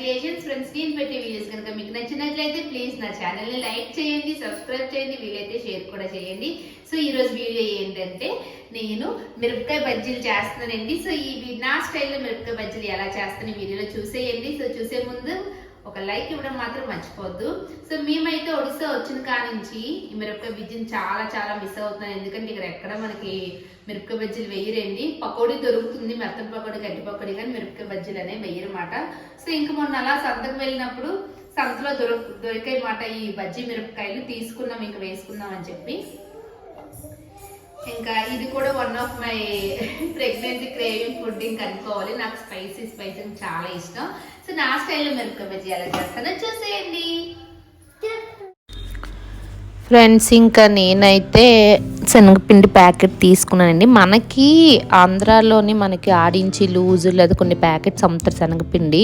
Creations friends నేను పెట్టే videos కనుక మీకు నచ్చినట్లయితే ప్లీజ్ నా ఛానల్ని లైక్ చేయండి సబ్స్క్రైబ్ చేయండి వీలైతే షేర్ కూడా చేయండి. సో ఈరోజు వీడియో ఏంటంటే నేను మిరపకాయ బజ్జీలు చేస్తున్నానండి. సో ఈ నా స్టైల్లో మిరపకాయ బజ్జీలు ఎలా చేస్తాను వీడియోలో చూసేయండి. సో చూసే ముందు ఒక లైక్ ఇవ్వడం మాత్రం మర్చిపోవద్దు. సో మేమైతే ఒడిస్సా వచ్చిన కాడ నుంచి ఈ మిరపకాయ బజ్జీని చాలా చాలా మిస్ అవుతున్నాను ఎందుకంటే ఇక్కడ ఎక్కడ మనకి మిరపకాయ బజ్జీలు వెయ్యరండి పకోడీ దొరుకుతుంది మెత్తన పకోడీ గట్టి పకోడీ కానీ మిరపకాయ బజ్జీలు అనేవి వెయ్యరన్నమాట సో ఇంక మొన్న అలా సంతకు వెళ్ళినప్పుడు సంతలో దొరక దొరికాయి మాట ఈ బజ్జీ మిరపకాయలు. తీసుకున్నాం ఇంకా వేసుకుందాం అని చెప్పి. ఇంకా ఇది కూడా one of my pregnancy craving food ఇంకా అనుకోవాలి నాకు స్పైసీ స్పైసీ చాలా ఇష్టం. సో నా స్టైల్లో మిరపకాయ బజ్జీ ఎలా చేస్తానో చూసేయండి. ఫ్రెండ్స్ ఇంకా నేనైతే శనగపిండి ప్యాకెట్ తీసుకున్నానండి. మనకి ఆంధ్రాలోని మనకి ఆడించి లూజు లేదా కొన్ని ప్యాకెట్స్ అమ్ముతారు శనగపిండి.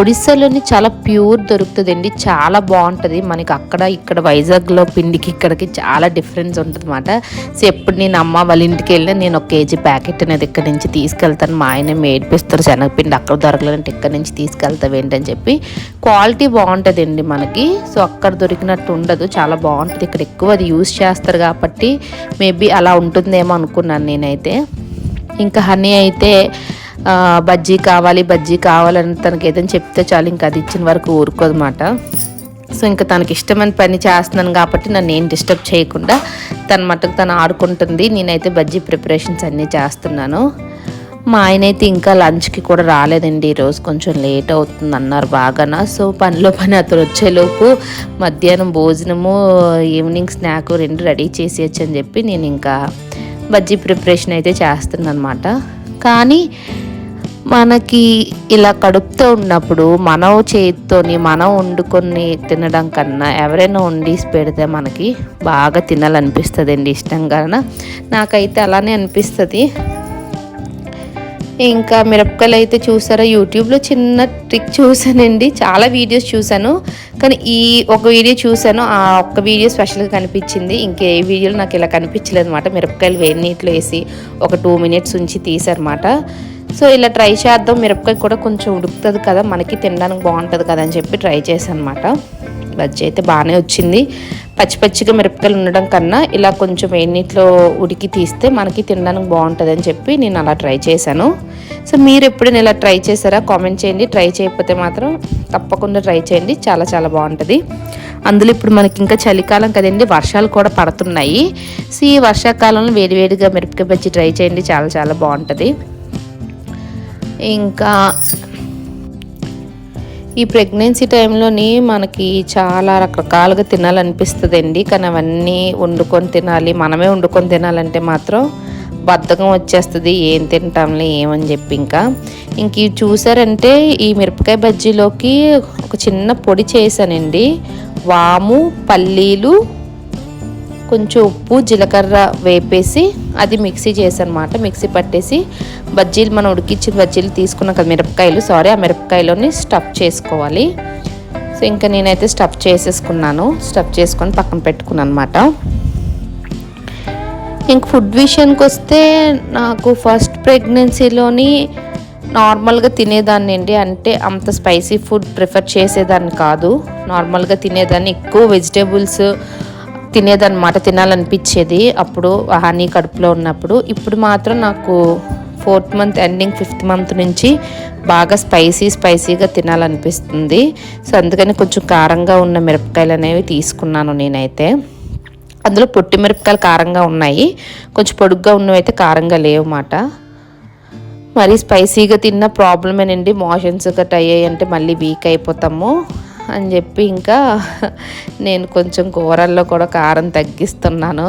ఒడిస్సాలోని చాలా ప్యూర్ దొరుకుతుందండి. చాలా బాగుంటుంది. మనకి అక్కడ ఇక్కడ వైజాగ్లో పిండికి ఇక్కడికి చాలా డిఫరెన్స్ ఉంటుంది అనమాట సో ఎప్పుడు నేను అమ్మ వాళ్ళ ఇంటికి వెళ్ళినా నేను ఒక కేజీ ప్యాకెట్ అనేది ఇక్కడ నుంచి తీసుకెళ్తాను. మా ఆయన మేడిపిస్తారు శనగపిండి. అక్కడ దొరకలేదంటే ఇక్కడ నుంచి తీసుకెళ్తావు ఏంటని చెప్పి. క్వాలిటీ బాగుంటుందండి మనకి. సో అక్కడ దొరికినట్టు ఉండదు. చాలా బాగుంటుంది. ఇక్కడ ఎక్కువ అది యూస్ చేస్తారు కాబట్టి మేబీ అలా ఉంటుందేమో అనుకున్నాను నేనైతే. ఇంకా హనీ అయితే బజ్జీ కావాలి బజ్జీ కావాలని తనకి ఏదైనా చెప్తే చాలు ఇంకా అది ఇచ్చిన వరకు ఊరుకోదన్నమాట. సో ఇంకా తనకి ఇష్టమైన పని చేస్తున్నాను కాబట్టి నన్ను ఏం డిస్టర్బ్ చేయకుండా తన మటుకు తను ఆడుకుంటుంది. నేనైతే బజ్జీ ప్రిపరేషన్స్ అన్నీ చేస్తున్నాను. మా ఆయన అయితే ఇంకా లంచ్కి కూడా రాలేదండి. ఈరోజు కొంచెం లేట్ అవుతుంది అన్నారు బాగాన. సో పనిలో పని అతను వచ్చేలోపు మధ్యాహ్నం భోజనము ఈవినింగ్ స్నాక్ రెండు రెడీ చేసేయచ్చు అని చెప్పి నేను ఇంకా బజ్జీ ప్రిపరేషన్ అయితే చేస్తున్నాను కానీ మనకి ఇలా కడుపుతో ఉన్నప్పుడు మనం చేతితోని మనం వండుకొని తినడం కన్నా ఎవరైనా వండిసి పెడితే మనకి బాగా తినాలనిపిస్తుంది అండి ఇష్టంగా నాకైతే అలానే అనిపిస్తుంది. ఇంకా మిరపకాయలు అయితే చూసారా? యూట్యూబ్లో చిన్న ట్రిక్ చూసానండి. చాలా వీడియోస్ చూశాను కానీ ఈ ఒక వీడియో చూశాను ఆ ఒక్క వీడియో స్పెషల్గా కనిపించింది. ఇంకే వీడియోలో నాకు ఇలా కనిపించలేదు అనమాట మిరపకాయలు వేడి నీటిలో వేసి ఒక టూ మినిట్స్ ఉంచి తీసారన్నమాట. సో ఇలా ట్రై చేద్దాం. మిరపకాయ కూడా కొంచెం ఉడుకుతుంది కదా. మనకి తినడానికి బాగుంటుంది కదా అని చెప్పి ట్రై చేశాను అనమాట బజ్జీ అయితే బాగానే వచ్చింది. పచ్చి పచ్చిగా మిరపకాయలు ఉండడం కన్నా ఇలా కొంచెం వేడి నీటిలో ఉడికి తీస్తే మనకి తినడానికి బాగుంటుంది అని చెప్పి నేను అలా ట్రై చేశాను. సో మీరు ఎప్పుడైనా ఇలా ట్రై చేశారా? కామెంట్ చేయండి. ట్రై చేయకపోతే మాత్రం తప్పకుండా ట్రై చేయండి. చాలా చాలా బాగుంటుంది. అందులో ఇప్పుడు మనకి ఇంకా చలికాలం కదండి. వర్షాలు కూడా పడుతున్నాయి. సో ఈ వర్షాకాలంలో వేడివేడిగా మిరపకాయ బజ్జీ ట్రై చేయండి. చాలా చాలా బాగుంటుంది. ఇంకా ఈ ప్రెగ్నెన్సీ టైంలోని మనకి చాలా రకరకాలుగా తినాలనిపిస్తుందండి. కానీ అవన్నీ వండుకొని తినాలి మనమే వండుకొని తినాలంటే మాత్రం బద్ధకం వచ్చేస్తుంది. ఏం తింటాంలే ఏమని చెప్పి ఇంకా. ఇంక ఇవి చూసారంటే ఈ మిరపకాయ బజ్జీలోకి ఒక చిన్న పొడి చేశానండి. వాము పల్లీలు కొంచెం ఉప్పు జీలకర్ర వేపేసి అది మిక్సీ చేసనమాట. మిక్సీ పట్టేసి బజ్జీలు మనం ఉడికించిన బజ్జీలు తీసుకున్నాం కదా మిరపకాయలు. సారీ ఆ మిరపకాయలోని స్టఫ్ చేసుకోవాలి. సో ఇంకా నేనైతే స్టఫ్ చేసేసుకున్నాను. స్టఫ్ చేసుకొని పక్కన పెట్టుకున్నాను అనమాట ఇంక ఫుడ్ విషయానికి వస్తే నాకు ఫస్ట్ ప్రెగ్నెన్సీలోని నార్మల్గా తినేదాన్ని అండి. అంటే అంత స్పైసీ ఫుడ్ ప్రిఫర్ చేసేదాన్ని కాదు. నార్మల్గా తినేదాన్ని. ఎక్కువ వెజిటేబుల్స్ తినేదన్నమాట తినాలనిపించేది. అప్పుడు హనీ కడుపులో ఉన్నప్పుడు. ఇప్పుడు మాత్రం నాకు fourth month ending fifth month నుంచి బాగా స్పైసీ స్పైసీగా తినాలనిపిస్తుంది. సో అందుకని కొంచెం కారంగా ఉన్న మిరపకాయలు అనేవి తీసుకున్నాను నేనైతే. అందులో పొట్టి మిరపకాయలు కారంగా ఉన్నాయి. కొంచెం పొడుగ్గా ఉన్నవి అయితే కారంగా లేవు మాట మరీ స్పైసీగా తిన్న ప్రాబ్లమేనండి. మోషన్స్ గట్ అయ్యాయి అంటే మళ్ళీ వీక్ అయిపోతాము. అని చెప్పి ఇంకా నేను కొంచెం కూరల్లో కూడా కారం తగ్గిస్తున్నాను.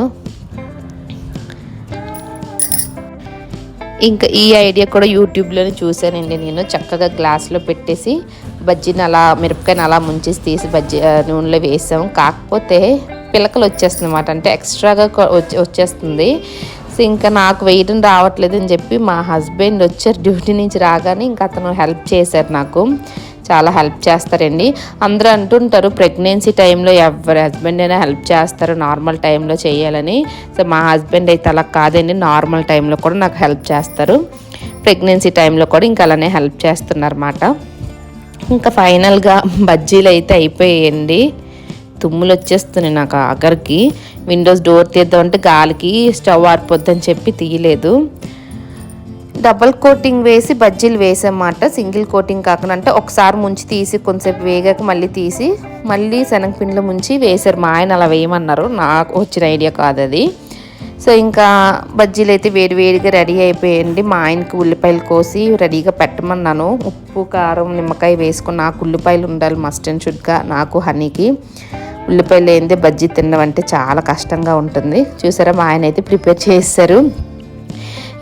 ఇంకా ఈ ఐడియా కూడా యూట్యూబ్లోనే చూశానండి నేను. చక్కగా గ్లాస్లో పెట్టేసి బజ్జీని అలా మిరపకాయని అలా ముంచేసి తీసి బజ్జీ నూనెలో వేసాం. కాకపోతే పిలకలు వచ్చేస్తుంది అనమాట అంటే ఎక్స్ట్రాగా వచ్చేస్తుంది. సో ఇంకా నాకు వేయడం రావట్లేదు అని చెప్పి మా హస్బెండ్ వచ్చారు డ్యూటీ నుంచి రాగానే ఇంకా అతను హెల్ప్ చేశారు నాకు. చాలా హెల్ప్ చేస్తారండి. అందరూ అంటుంటారు ప్రెగ్నెన్సీ టైంలో ఎవరి హస్బెండ్ అయినా హెల్ప్ చేస్తారు నార్మల్ టైంలో చేయాలని. సో మా హస్బెండ్ అయితే అలా కాదండి నార్మల్ టైంలో కూడా నాకు హెల్ప్ చేస్తారు. ప్రెగ్నెన్సీ టైంలో కూడా ఇంకా అలానే హెల్ప్ చేస్తున్నారన్నమాట. ఇంకా ఫైనల్గా బజ్జీలు అయితే అయిపోయాయండి. తుమ్ములు వచ్చేస్తున్నాయి నాకు ఆఖరికి విండోస్ డోర్ తీద్దామంటే గాలికి స్టవ్ ఆరిపోద్దని చెప్పి తీయలేదు. డబల్ కోటింగ్ వేసి బజ్జీలు వేసామాట. సింగిల్ కోటింగ్ కాకుండా అంటే ఒకసారి ముంచి తీసి కొంచెంసేపు వేగాక మళ్ళీ తీసి మళ్ళీ శనగపిండిలో ముంచి వేశారు. మా ఆయన అలా వేయమన్నారు. నాకు వచ్చిన ఐడియా కాదు అది. సో ఇంకా బజ్జీలు అయితే వేడి వేడిగా రెడీ అయిపోయండి మా ఆయనకి ఉల్లిపాయలు కోసి రెడీగా పెట్టమన్నాను. ఉప్పు కారం నిమ్మకాయ వేసుకుని నాకు ఉల్లిపాయలు ఉండాలి మస్ట్ అండ్ షుడ్గా నాకు హనీకి. ఉల్లిపాయలు ఏంది? బజ్జీ తినడం అంటే చాలా కష్టంగా ఉంటుంది. చూసారా? మా ఆయన అయితే ప్రిపేర్ చేస్తారు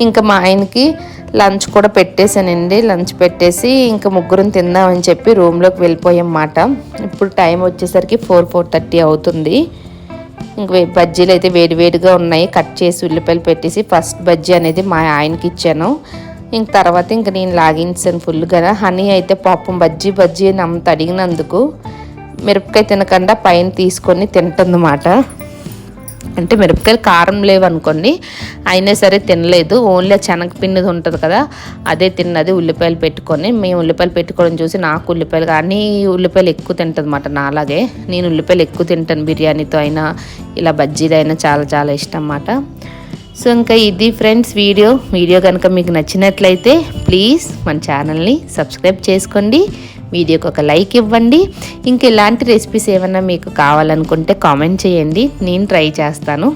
ఇంకా మా ఆయనకి లంచ్ కూడా పెట్టేశానండి. లంచ్ పెట్టేసి ఇంకా ముగ్గురం తిందామని చెప్పి రూమ్లోకి వెళ్ళిపోయామాట ఇప్పుడు టైం వచ్చేసరికి ఫోర్ ఫోర్ థర్టీ అవుతుంది. ఇంక వే- బజ్జీలు అయితే వేడివేడిగా ఉన్నాయి. కట్ చేసి ఉల్లిపాయలు పెట్టేసి ఫస్ట్ బజ్జీ అనేది మా ఆయనకి ఇచ్చాను. ఇంక తర్వాత ఇంక నేను లాగించాను ఫుల్గా. హనీ అయితే పాపం బజ్జీ బజ్జీ అని అంత అడిగినందుకు మిరపకాయ తినకుండా పైన తీసుకొని తింటుందన్నమాట అంటే మిరపకాయలు కారం లేవు అనుకోండి అయినా సరే తినలేదు. ఓన్లీ శనగపిండి ఉంటుంది కదా అదే తిన్నది ఉల్లిపాయలు పెట్టుకొని మేము ఉల్లిపాయలు పెట్టుకోవడం చూసి నాకు ఉల్లిపాయలు కానీ ఉల్లిపాయలు ఎక్కువ తింటుంది అనమాట నాలాగే. నేను ఉల్లిపాయలు ఎక్కువ తింటాను బిర్యానీతో అయినా ఇలా బజ్జీలు అయినా చాలా చాలా ఇష్టం అన్నమాట సో ఇంకా ఇది ఫ్రెండ్స్ వీడియో. వీడియో కనుక మీకు నచ్చినట్లయితే ప్లీజ్ మన ఛానల్ని సబ్స్క్రైబ్ చేసుకోండి. వీడియోకి ఒక లైక్ ఇవ్వండి. ఇంక ఇలాంటి రెసిపీస్ ఏమైనా మీకు కావాలనుకుంటే కామెంట్ చేయండి. నేను ట్రై చేస్తాను.